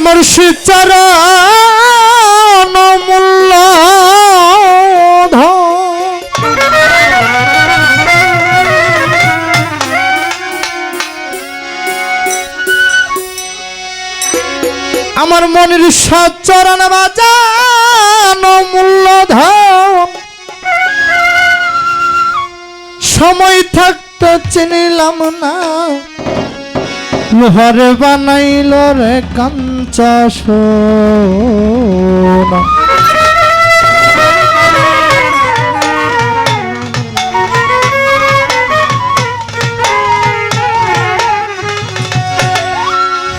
মুর্শিদ চরণ মূল্য আমার মনের সচরণ বাজান মূল্য সময় থাকতে চিনিলাম না। লোহার বানাইল রে কাঞ্চা সোনা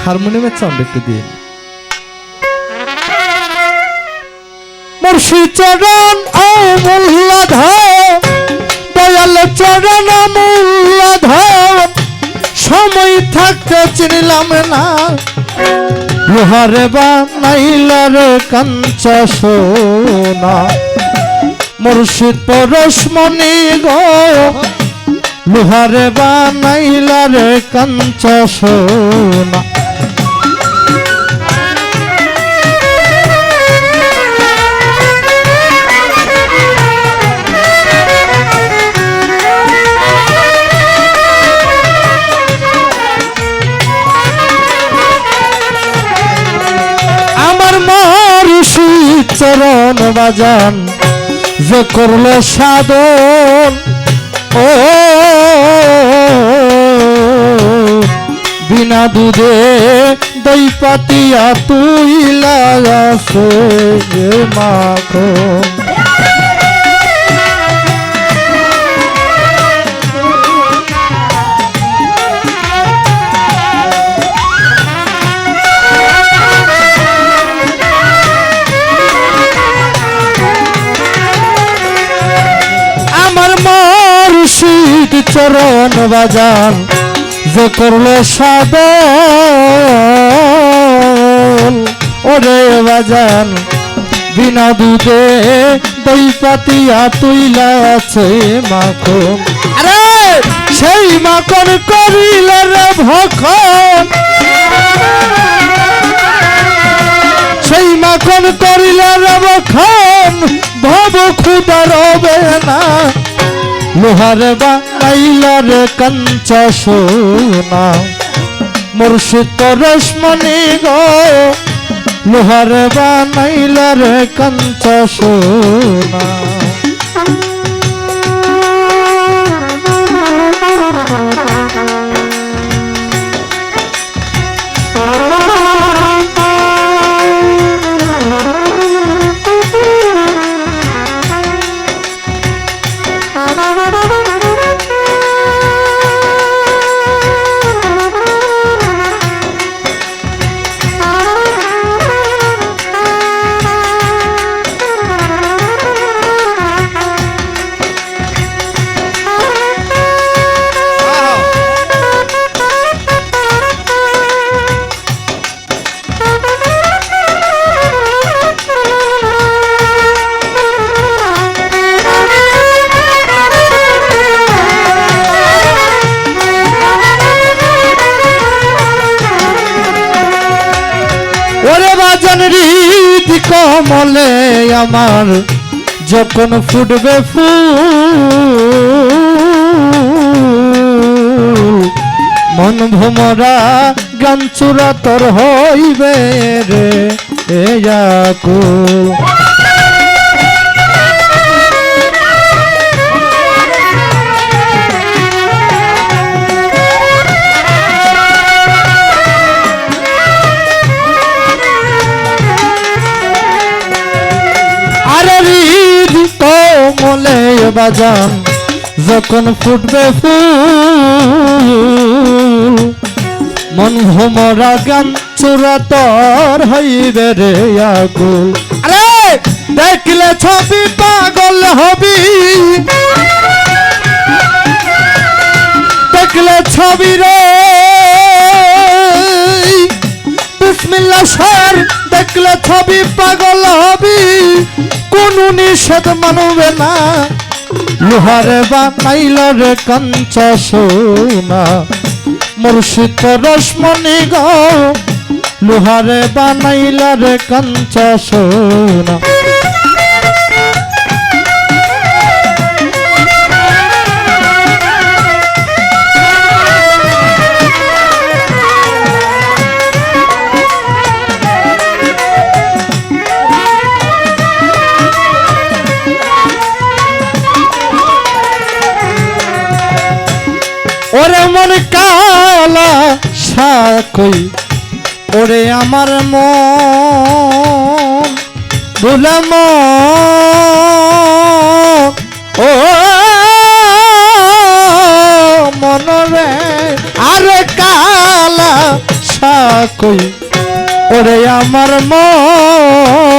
হারমোনিয়ামের সাউন্ড একটু দিন। মুর্শি চরণ ও মূল্যধর দয়াল চরণ মূল্যধর সময় থাকতে চিনিলাম না। লোহারে বানাইলার কাঞ্চা সোনা। মুর্শিদ পরশমণি গো লোহারে বানাইলার কাঞ্চা সোনা। চরণ বাজান যে করল সাধন। ও বিনা দুধে দই পাতিয়া তুই লাগাছে মাখন। চরণ বাজান যে করল সাদন ওরে বাজান, বিনা দুধে দই পাতিয়া তুইলা আছে মাখন। আরে, সেই মাখন করিল রে ভখন সেই মাখন করিলে রবখন ভব ক্ষুদা রবে না। লোহার বানাইলার কাঞ্চ সোনা। মুর্শিদ রশ্মনি গো লোহার বানাইলার কাঞ্চ সোনা। ওরে রীতি কমলে আমার যখন ফুটবে ফুল। মন ভমরা গান চূড়া তোর হইবে রে, এ কোমলে বাজান, যখন ফুটবে ফুল, মন ভমরা গান, চূড়া তোর হইবে রে আগুল। আরে, দেখলে ছবি পাগল হবি। দেখলে ছবি রে। বিসমিল্লা স্যার, দেখলে ছবি পাগল হবি। কোন নিষেধ মানবে না। লোহার বানাইল রে কাঞ্চ সোনা। মুর্শিদ রশ্মনি গাও লোহারে বা রে কাঞ্চ সোনা। ওরে মন কালা সাকই ওরে আমার মন বুলাম ও মনরে আরে কালা সাকই ওরে আমার মন।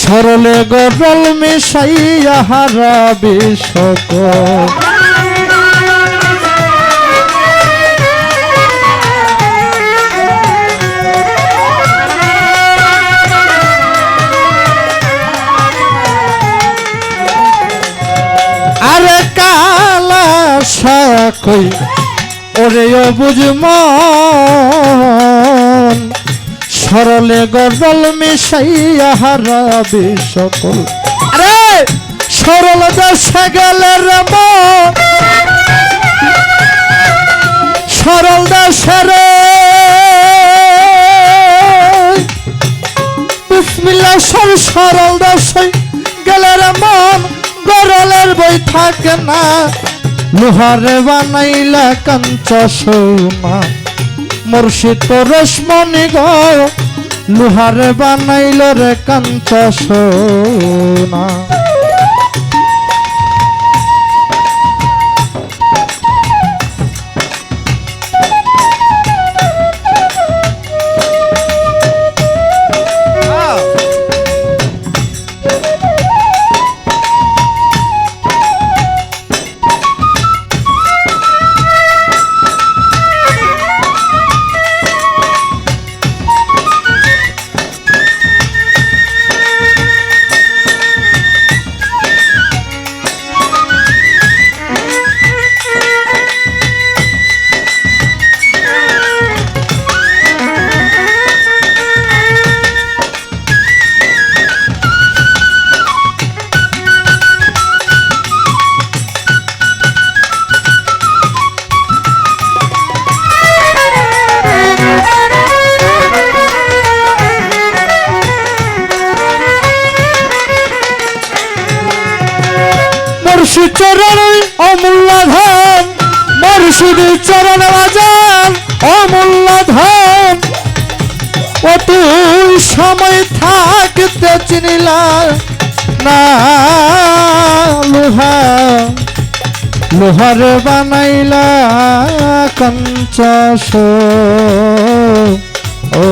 সরলে গরল মিশাইয়া হারাবে সকল। সাকই ওরে অবুজ মন, সরলে গজল মিশাইয়া হারাবে সকল। আরে, সরল দেশে গেলে রে সরল দেশে রে। বিসমিল্লাহ, সর সরল দেশে গেলে রে মন, গরলের বই থাকে না। লোহারে বানাইলা কাঞ্চ সোনা মুর্শিদ রশ্মনি গ লোহারে বানাইল রে কাঞ্চ সোনা মুর্শিদ চরণ, অমূল্য ধন। মুর্শিদ চরণ বাজান, অমূল্য ধন। তুই সময় থাকতে চিনিলা না লোহা লোহার বানাইলা কঞ্চাস ও